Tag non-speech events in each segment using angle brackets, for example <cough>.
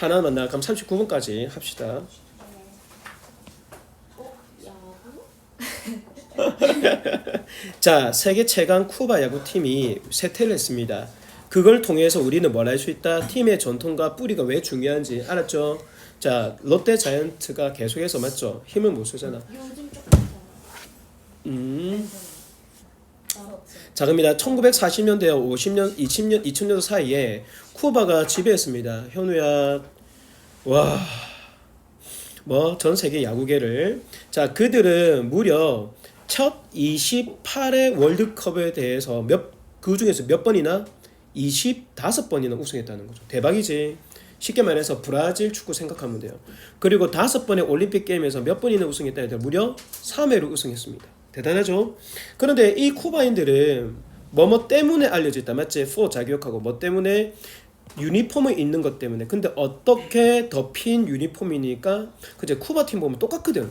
하나만 나 그럼 39분까지 합시다. <laughs> 자, 세계 최강 쿠바 야구팀이 쇠퇴를 했습니다. 그걸 통해서 우리는 뭘알수 있다? 팀의 전통과 뿌리가 왜 중요한지 알았죠? 자, 롯데 자이언트가 계속해서 맞죠? 힘을 못 쓰잖아. 음. 자, 그럽니다. 1940년대와 50년, 2000년, 2000년도 사이에 쿠바가 지배했습니다. 현우야, 와, 뭐 전 세계 야구계를. 자, 그들은 무려 첫 28회 월드컵에 대해서 몇 그 중에서 몇 번이나 25번이나 우승했다는 거죠. 대박이지. 쉽게 말해서 브라질 축구 생각하면 돼요. 그리고 다섯 번의 올림픽 게임에서 몇 번이나 우승했다 해도 무려 3회로 우승했습니다. 대단하죠? 그런데 이 쿠바인들은 뭐뭐 때문에 알려져 있다. 맞지? 4 자기역하고 뭐 때문에 유니폼을 입는 것 때문에. 근데 어떻게 덮인 유니폼이니까 그제 쿠바 팀 보면 똑같거든.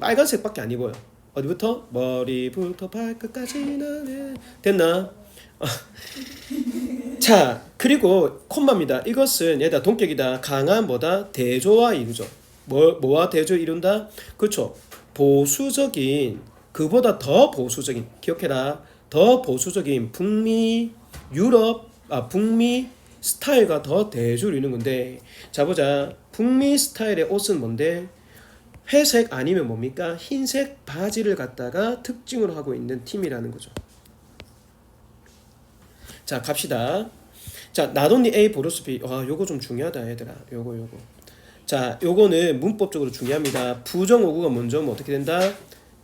빨간색밖에 안 입어요. 어디부터? 머리부터 발끝까지는 됐나? <laughs> 자 그리고 콤마입니다. 이것은 얘다 동격이다. 강한 뭐다 대조와 이루죠. 뭐 뭐와 대조 이룬다? 그렇죠. 보수적인 그보다 더 보수적인 기억해라. 더 보수적인 북미 유럽 아 북미 스타일과 더 대조를 이루는 건데 자 보자. 북미 스타일의 옷은 뭔데? 회색 아니면 뭡니까? 흰색 바지를 갖다가 특징으로 하고 있는 팀이라는 거죠. 자 갑시다. 자 나돈니 A B. 와 요거 좀 중요하다 얘들아. 요거 요거. 자 요거는 문법적으로 중요합니다. 부정어구가 먼저 오면 어떻게 된다?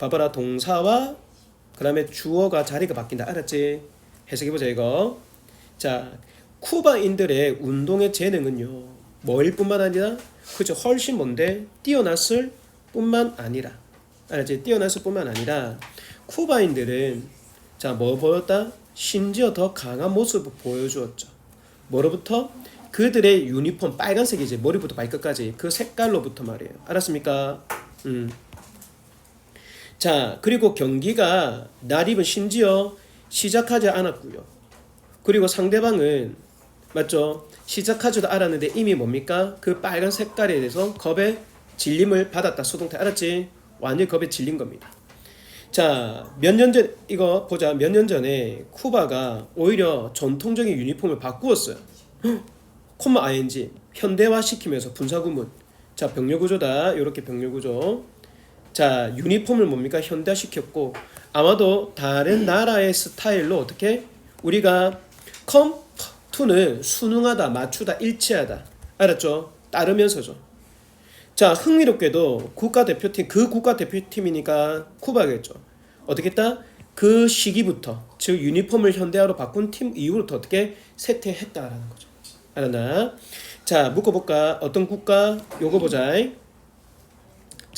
봐봐라 동사와 그 다음에 주어가 자리가 바뀐다. 알았지? 해석해보자 이거. 자 쿠바인들의 운동의 재능은요. 뭐일 뿐만 아니라 그죠 훨씬 뭔데 뛰어났을 뿐만 아니라 알았지? 뛰어났을 뿐만 아니라 쿠바인들은 자뭐 보였다? 심지어 더 강한 모습을 보여주었죠. 뭐로부터? 그들의 유니폼 빨간색이지 머리부터 발끝까지 그 색깔로부터 말이에요. 알았습니까? 음. 자 그리고 경기가 날입은 심지어 시작하지 않았고요. 그리고 상대방은 맞죠? 시작하지도 않았는데 이미 뭡니까? 그 빨간 색깔에 대해서 겁에 질림을 받았다. 소동태 알았지? 완전히 겁에 질린 겁니다. 자, 몇 년 전 이거 보자. 몇 년 전에 쿠바가 오히려 전통적인 유니폼을 바꾸었어요. 헉, <gasps> 콤마 ing 현대화 시키면서 분사구문. 자, 병력 구조다. 이렇게 병력 구조. 자, 유니폼을 뭡니까? 현대화 시켰고 아마도 다른 나라의 스타일로 어떻게 우리가 컴투는 순응하다, 맞추다, 일치하다. 알았죠? 따르면서죠. 자 흥미롭게도 국가대표팀 그 국가대표팀이니까 쿠바겠죠 어떻게 했다 그 시기부터 즉 유니폼을 현대화로 바꾼 팀 이후부터 어떻게 쇠퇴했다라는 거죠 알았나 자 묶어볼까 어떤 국가 요거 보자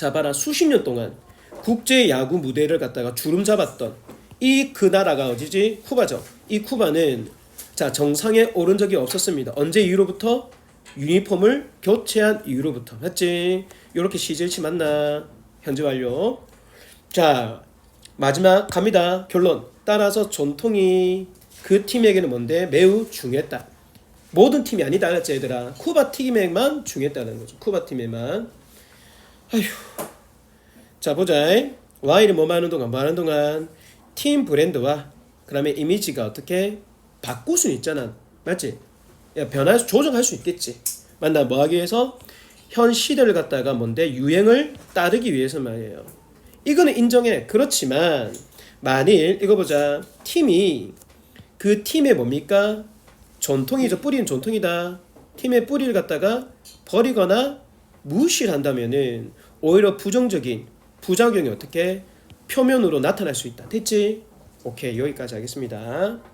자 봐라 수십 년 동안 국제 야구 무대를 갖다가 주름 잡았던 이 그 나라가 어디지 쿠바죠 이 쿠바는 자 정상에 오른 적이 없었습니다 언제 이후로부터 유니폼을 교체한 이후로부터 맞지? 이렇게 시제일치 맞나? 현재 완료. 자 마지막 갑니다. 결론. 따라서 전통이 그 팀에게는 뭔데 매우 중요했다. 모든 팀이 아니다, 알았지 얘들아? 쿠바 팀에만 중요했다는 거죠. 쿠바 팀에만. 아휴. 자 보자. Y를 뭐 하는 동안 뭐 하는 동안 팀 브랜드와 그다음에 이미지가 어떻게 바꿀 수 있잖아. 맞지? 야, 변할 수 조정할 수 있겠지. 만나 뭐 하기 위해서 현 시대를 갖다가 뭔데 유행을 따르기 위해서 말이에요. 이거는 인정해. 그렇지만 만일 이거 보자. 팀이 그 팀의 뭡니까? 전통이죠. 뿌리는 전통이다. 팀의 뿌리를 갖다가 버리거나 무시를 한다면은 오히려 부정적인 부작용이 어떻게 표면으로 나타날 수 있다. 됐지? 오케이 여기까지 하겠습니다.